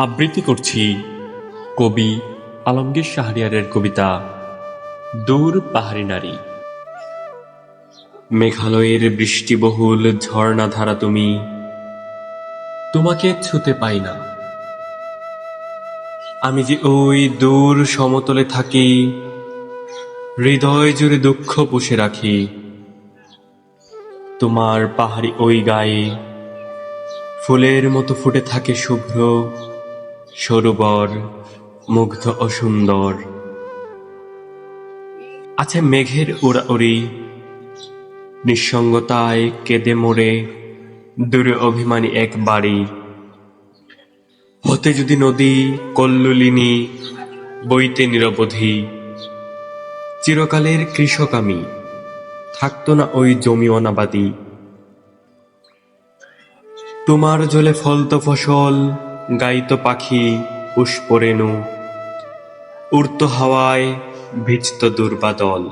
আবৃত্তি করছি কবি আলমগীর শাহরিয়ারের কবিতা দূর পাহাড়ি নারী। মেঘালয়ের বৃষ্টিবহুল ঝর্ণাধারা তুমি, তোমাকে ছুতে পাই না। আমি যে ওই দূর সমতলে থাকি, হৃদয় জুড়ে দুঃখ পুষে রাখি, তোমার পাহাড়ি ওই গায়ে ফুলের মতো ফুটে থাকে শুভ্র সরোবর, মুগ্ধ ও সুন্দর। আছে মেঘের উড়াউড়ি, নিঃসঙ্গতায় কেঁদে মোড়ে দূরে অভিমানী এক বাড়ি। হতে যদি নদী, কল্লোলিনী, বইতে নিরবধি, চিরকালের কৃষক আমি থাকতো না ওই জমি অনাবাদী। তোমার জলে ফলতো ফসল গাইতো পাখি পুষ্পরেণু। উড়ত হাওয়ায় ভিজত দুর্বাদল।